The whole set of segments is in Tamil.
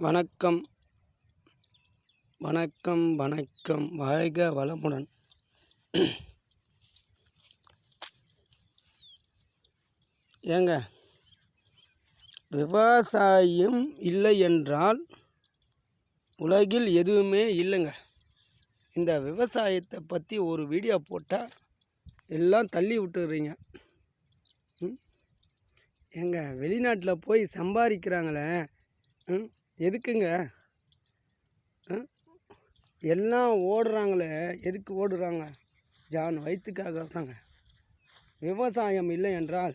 வணக்கம். வணக்கம் வணக்கம். வாழ்க வளமுடன். ஏங்க விவசாயம் இல்லை என்றால் உலகில் எதுவுமே இல்லைங்க. இந்த விவசாயத்தை பற்றி ஒரு வீடியோ போட்டால் எல்லாம் தள்ளி விட்டுடுறீங்க ம்? ஏங்க வெளிநாட்டில் போய் சம்பாதிக்கிறாங்களே. ம்? எதுக்குங்க? எல்லாம் ஓடுறாங்களே. எதுக்கு ஓடுறாங்க? ஜான் வயிற்றுக்காக தாங்க விவசாயம் இல்லை என்றால்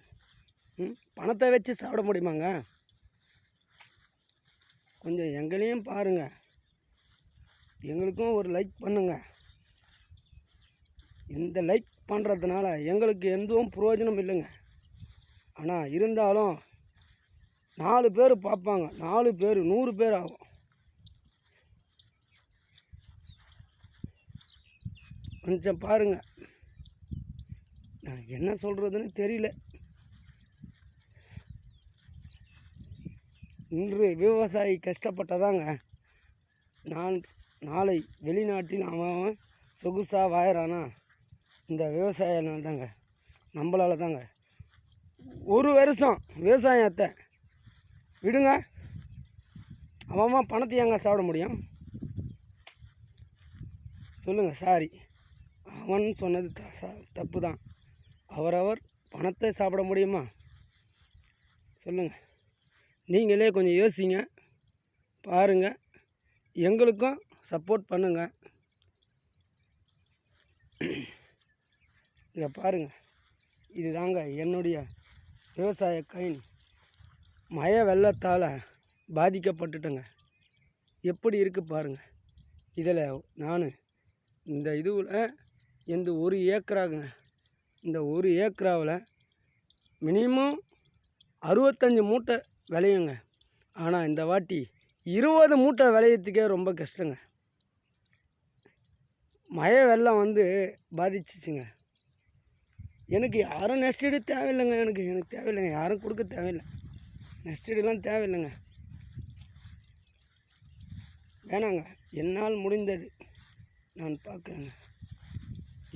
ம், பணத்தை வச்சு சாப்பிட முடியுமாங்க? கொஞ்சம் எங்களையும் பாருங்கள் எங்களுக்கும் ஒரு லைக் பண்ணுங்க. இந்த லைக் பண்ணுறதுனால எங்களுக்கு எதுவும் பிரயோஜனம் இல்லைங்க. ஆனால் இருந்தாலும் நாலு பேர் பார்ப்பாங்க. நாலு பேர் நூறு பேர் ஆகும். கொஞ்சம் பாருங்க. நான் என்ன சொல்கிறதுன்னு தெரியல. இன்று விவசாயி கஷ்டப்பட்டதாங்க. நான் நாளை வெளிநாட்டில் அவன் அவன் சொகுசாக வாயிறானா? இந்த விவசாயினால தாங்க நம்மளால தாங்க ஒரு வருஷம் விவசாயத்தை விடுங்க. அவன் பணத்தை எங்க சாப்பிட முடியும்? சொல்லுங்கள் சாரி. அவன் சொன்னது த- ச- தப்பு தான் அவரவர் பணத்தை சாப்பிட முடியுமா? சொல்லுங்கள் நீங்களே கொஞ்சம் யோசிங்க. பாருங்கள் எங்களுக்கும் சப்போர்ட் பண்ணுங்கள் இதை பாருங்கள் இதுதாங்க என்னுடைய விவசாய கைன் மழை வெள்ளத்தால் பாதிக்கப்பட்டுட்டேங்க. எப்படி இருக்குது பாருங்கள் இதில் நான் இந்த இதுவில் இந்த ஒரு ஏக்கராகுங்க இந்த ஒரு ஏக்கராவில் மினிமம் அறுபத்தஞ்சி மூட்டை விளையுங்க. ஆனால் இந்த வாட்டி இருபது மூட்டை விளையத்துக்கே ரொம்ப கஷ்டங்க. மழை வெள்ளம் வந்து பாதிச்சிச்சுங்க. எனக்கு யாரும் நெஸ்டடு தேவையில்லைங்க. எனக்கு எனக்கு தேவையில்லைங்க. யாரும் கொடுக்க தேவையில்லை. நெஸ்டடுலாம் தேவையில்லைங்க. வேணாங்க. என்னால் முடிந்தது. நான் பார்க்குறேங்க.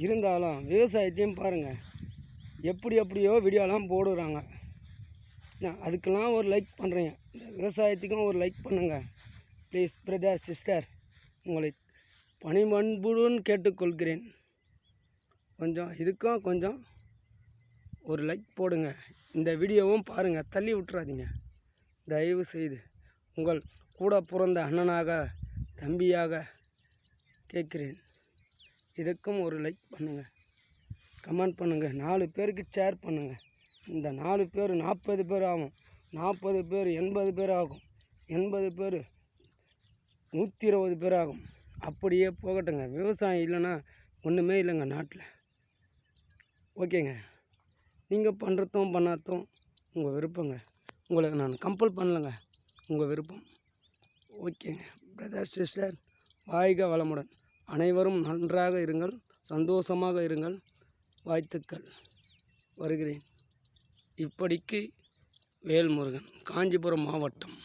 இருந்தாலும் விவசாயத்தையும் பாருங்கள் எப்படி எப்படியோ வீடியோலாம் போடுறாங்க. அதுக்கெல்லாம் ஒரு லைக் பண்ணுறேங்க இந்த விவசாயத்துக்கும் ஒரு லைக் பண்ணுங்கள் ப்ளீஸ் பிரதர் சிஸ்டர் உங்களை பணிபண்புடன் கேட்டுக்கொள்கிறேன். கொஞ்சம் இதுக்கும் கொஞ்சம் ஒரு லைக் போடுங்க. இந்த வீடியோவும் பாருங்கள் தள்ளி விட்டுறாதீங்க. தயவு செய்து உங்கள் கூட பிறந்த அண்ணனாக தம்பியாக கேட்குறேன். இதுக்கும் ஒரு லைக் பண்ணுங்கள் கமெண்ட் பண்ணுங்கள் நாலு பேருக்கு ஷேர் பண்ணுங்கள் இந்த நாலு பேர் நாற்பது பேர் ஆகும். நாற்பது பேர் எண்பது பேர் ஆகும். எண்பது பேர் நூற்றி இருபது பேர் ஆகும். அப்படியே போகட்டுங்க. விவசாயம் இல்லைன்னா ஒன்றுமே இல்லைங்க நாட்டில். ஓகேங்க நீங்கள் பண்ணுறதும் பண்ணாதும் உங்கள் விருப்பங்க. உங்களுக்கு நான் கம்பல் பண்ணலைங்க. உங்கள் விருப்பம். ஓகேங்க. பிரதர் சிஸ்டர் வாழ்க வளமுடன். அனைவரும் நன்றாக இருங்கள். சந்தோஷமாக இருங்கள். வாழ்த்துக்கள். வருகிறேன். இப்படிக்கு வேல்முருகன் காஞ்சிபுரம் மாவட்டம்.